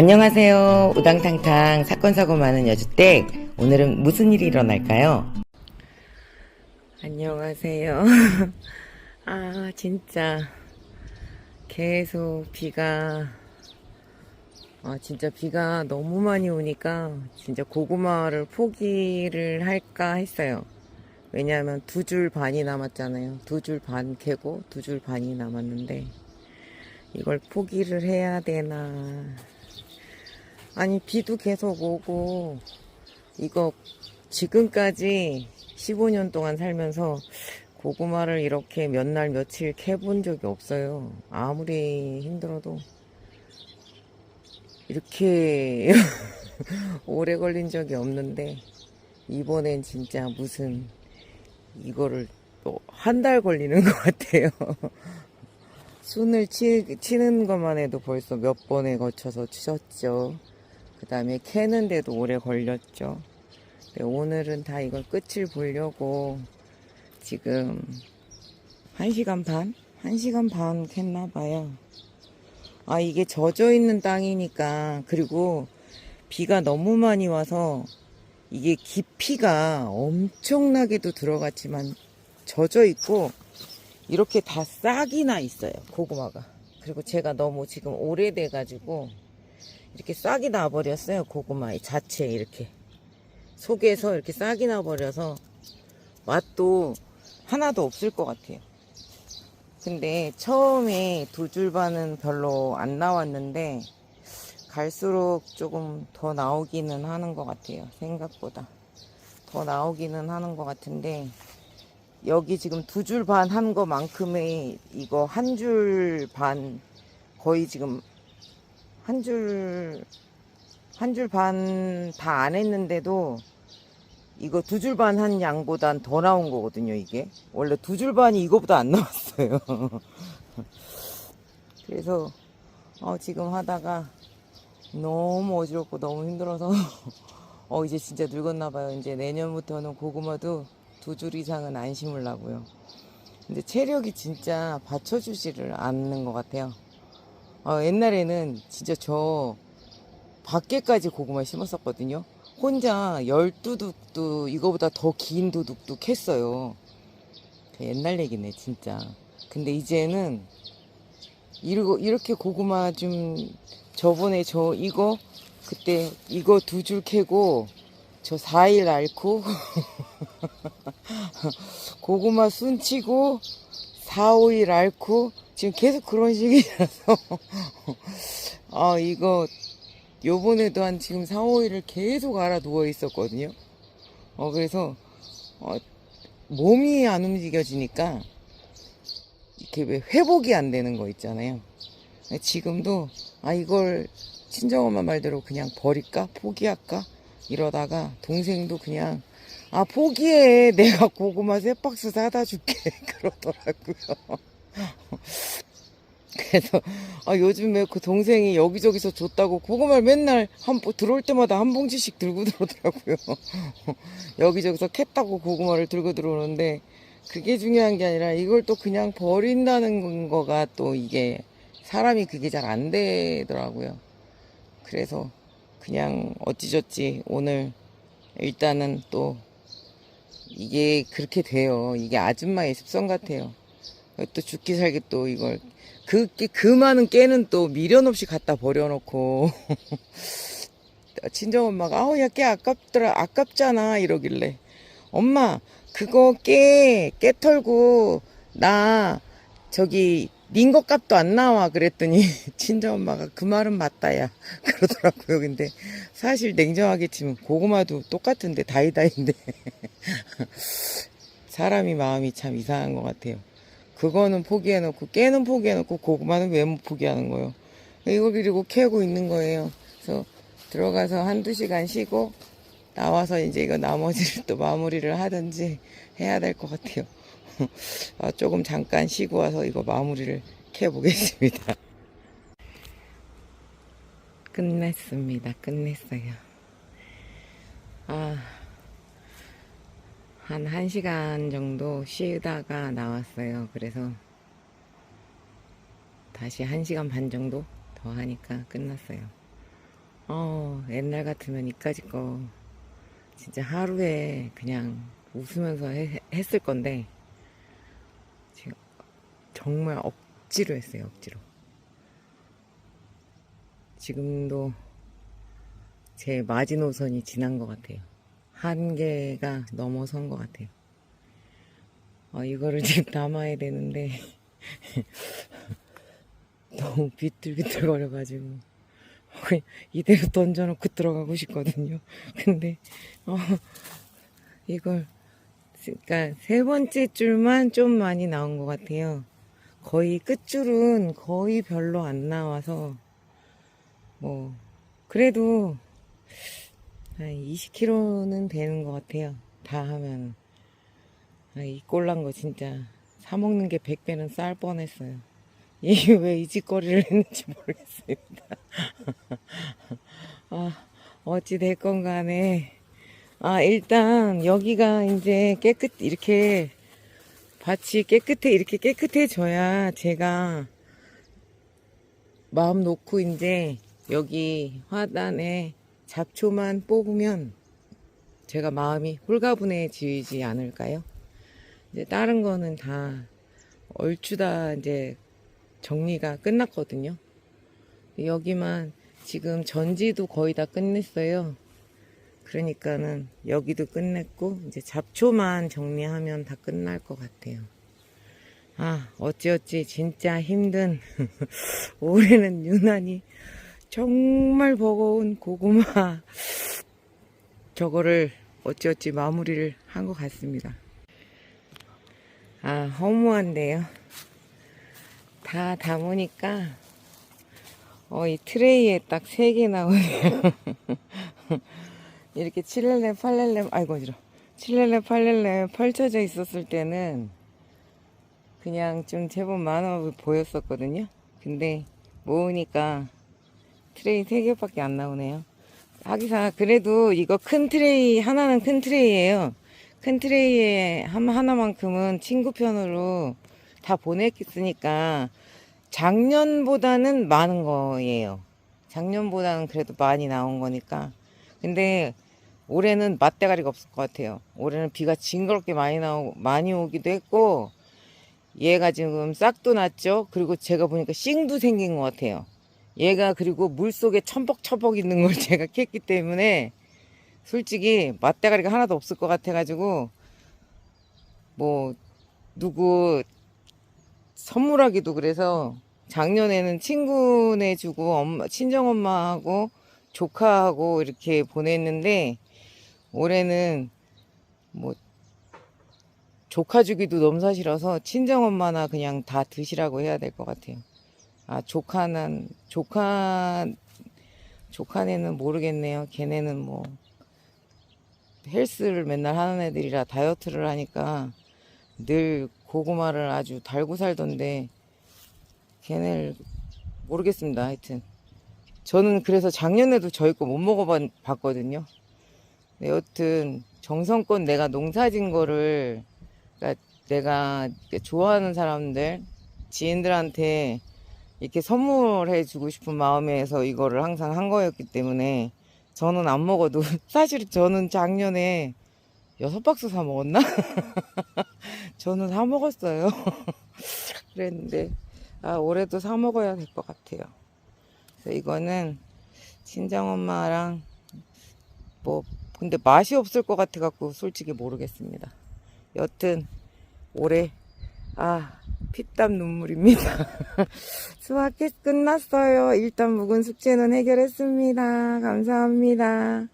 안녕하세요. 우당탕탕 사건 사고 많은 여주댁. 오늘은 무슨 일이 일어날까요? 안녕하세요. 아 진짜 계속 비가 아 진짜 비가 너무 많이 오니까 진짜 고구마를 포기를 할까 했어요. 왜냐하면 두 줄 반이 남았잖아요. 두 줄 반 캐고 두 줄 반이 남았는데 이걸 포기를 해야 되나. 아니, 비도 계속 오고, 이거 지금까지 15년 동안 살면서 고구마를 이렇게 몇 날 며칠 캐본 적이 없어요. 아무리 힘들어도. 이렇게 오래 걸린 적이 없는데, 이번엔 진짜 무슨, 이거를 또 한 달 걸리는 것 같아요. 순을 치, 치는 것만 해도 벌써 몇 번에 거쳐서 치셨죠. 그 다음에 캐는데도 오래 걸렸죠. 네, 오늘은 다 이걸 끝을 보려고 지금 1시간 반? 1시간 반 캤나 봐요. 아, 이게 젖어 있는 땅이니까, 그리고 비가 너무 많이 와서 이게 깊이가 엄청나게도 들어갔지만 젖어 있고 이렇게 다 싹이 나 있어요 고구마가 그리고 제가 너무 지금 오래돼 가지고 이렇게 싹이 나 버렸어요. 고구마 자체 이렇게. 속에서 이렇게 싹이 나 버려서 맛도 하나도 없을 것 같아요. 근데 처음에 두 줄 반은 별로 안 나왔는데 갈수록 조금 더 나오기는 하는 것 같아요. 생각보다. 더 나오기는 하는 것 같은데 여기 지금 두 줄 반 한 거만큼의 이거 한 줄 반 거의 지금 한 줄 한 줄 반 다 안 했는데도 이거 두 줄 반 한 양보단 더 나온 거거든요 이게 원래 두 줄 반이 이거보다 안 나왔어요 그래서 어, 지금 하다가 너무 어지럽고 너무 힘들어서 어 이제 진짜 늙었나 봐요 이제 내년부터는 고구마도 두 줄 이상은 안 심으려고요. 근데 체력이 진짜 받쳐주지를 않는 것 같아요. 어, 옛날에는 진짜 저 밖에까지 고구마 심었었거든요. 혼자 열 두둑도 이거보다 더 긴 두둑도 캤어요. 그 옛날 얘기네 진짜. 근데 이제는 이렇게 고구마 좀 저번에 저 이거 그때 이거 두 줄 캐고 저 4일 앓고 고구마 순치고 4, 5일 앓고 지금 계속 그런 식이라서. 아 이거 요번에도 한 지금 4, 5일을 계속 알아 누워 있었거든요. 어 그래서 어, 몸이 안 움직여지니까 이렇게 왜 회복이 안 되는 거 있잖아요. 지금도 아 이걸 친정엄마 말대로 그냥 버릴까? 포기할까? 이러다가 동생도 그냥 아 포기해. 내가 고구마 세 박스 사다 줄게. 그러더라고요 그래서 아 요즘에 그 동생이 여기저기서 줬다고 고구마를 맨날 한 봉- 들어올 때마다 한 봉지씩 들고 들어오더라고요 여기저기서 캤다고 고구마를 들고 들어오는데 그게 중요한 게 아니라 이걸 또 그냥 버린다는 거가 또 이게 사람이 그게 잘 안 되더라고요 그래서 그냥 어찌저찌 오늘 일단은 또 이게 그렇게 돼요. 이게 아줌마의 습성 같아요. 또 죽기 살기 또 이걸. 그, 깨- 그 많은 깨는 또 미련 없이 갖다 버려놓고. 친정 엄마가 아우 야 깨 아깝더라 아깝잖아. 이러길래 엄마 그거 깨 깨 털고 나 저기 닌거 값도 안 나와. 그랬더니 친정 엄마가 그 말은 맞다야. 그러더라고요. 근데 사실 냉정하게 치면 고구마도 똑같은데 다이다인데. 사람이 마음이 참 이상한 것 같아요 그거는 포기해놓고 깨는 포기해놓고 고구마는 왜 못 포기하는 거예요 이거 그리고 캐고 있는 거예요 그래서 들어가서 한두 시간 쉬고 나와서 이제 이거 나머지를 또 마무리를 하든지 해야 될 것 같아요 아, 조금 잠깐 쉬고 와서 이거 마무리를 해보겠습니다. 끝냈습니다. 끝냈어요. 아, 한 1시간 정도 쉬다가 나왔어요. 그래서 다시 1시간 반 정도 더 하니까 끝났어요. 어, 옛날 같으면 이까짓 거 진짜 하루에 그냥 웃으면서 해- 했을 건데 정말 억지로 했어요, 억지로. 지금도 제 마지노선이 지난 것 같아요. 한계가 넘어선 것 같아요. 어, 이거를 지금 담아야 되는데 너무 비틀비틀거려가지고 그냥 이대로 던져놓고 들어가고 싶거든요. 근데 어, 이걸 그러니까 세 번째 줄만 좀 많이 나온 것 같아요. 거의 끝줄은 거의 별로 안 나와서 뭐 그래도 한 20kg는 되는 것 같아요. 다 하면 아, 이 꼴난 거 진짜 사 먹는 게 100배는 쌀 뻔했어요. 이게 왜 이 짓거리를 했는지 모르겠습니다. 아, 어찌 됐건 간에 아, 일단 여기가 이제 깨끗 이렇게 밭이 깨끗해 이렇게 깨끗해져야 제가 마음 놓고 이제 여기 화단에 잡초만 뽑으면 제가 마음이 홀가분해지지 않을까요? 이제 다른 거는 다 얼추 다 이제 정리가 끝났거든요. 여기만 지금 전지도 거의 다 끝냈어요. 그러니까는 여기도 끝냈고 이제 잡초만 정리하면 다 끝날 것 같아요. 아 어찌어찌 진짜 힘든 올해는 유난히 정말 버거운 고구마 저거를 어찌어찌 마무리를 한 것 같습니다. 아 허무한데요. 다 담으니까 어, 이 트레이에 딱 세 개 나오네요. 이렇게 7렐렘, 8렐렘, 아이고, 어지러 7렐렘, 8렐렘 펼쳐져 있었을 때는 그냥 좀 제법 많아 보였었거든요. 근데 모으니까 트레이 3개밖에 안 나오네요. 하기사, 그래도 이거 큰 트레이, 하나는 큰 트레이예요. 큰 트레이에 한- 하나만큼은 친구 편으로 다 보냈으니까 작년보다는 많은 거예요. 작년보다는 그래도 많이 나온 거니까. 근데 올해는 맛대가리가 없을 것 같아요. 올해는 비가 징그럽게 많이 나오고 많이 오기도 했고 얘가 지금 싹도 났죠. 그리고 제가 보니까 싱도 생긴 것 같아요. 얘가 그리고 물 속에 첨벅첨벅 있는 걸 제가 캤기 때문에 솔직히 맛대가리가 하나도 없을 것 같아가지고 뭐 누구 선물하기도 그래서 작년에는 친구네 주고 엄마, 친정엄마하고 조카하고 이렇게 보냈는데 올해는 뭐 조카 주기도 너무 사실어서 친정엄마나 그냥 다 드시라고 해야 될 것 같아요. 아 조카는 조카 조카네는 모르겠네요. 걔네는 뭐 헬스를 맨날 하는 애들이라 다이어트를 하니까 늘 고구마를 아주 달고 살던데 걔네를 모르겠습니다. 하여튼 저는 그래서 작년에도 저희 거 못 먹어봤거든요. 네, 여튼 정성껏 내가 농사진 거를 그러니까 내가 좋아하는 사람들 지인들한테 이렇게 선물해 주고 싶은 마음에서 이거를 항상 한 거였기 때문에 저는 안 먹어도 사실 저는 작년에 여섯 박스 사 먹었나? 저는 사 먹었어요. 그랬는데 아 올해도 사 먹어야 될 것 같아요. 그래서 이거는 친정 엄마랑 뭐 근데 맛이 없을 것 같아 갖고 솔직히 모르겠습니다. 여튼 올해 아 피땀 눈물입니다. 수학 끝났어요. 일단 묵은 숙제는 해결했습니다. 감사합니다.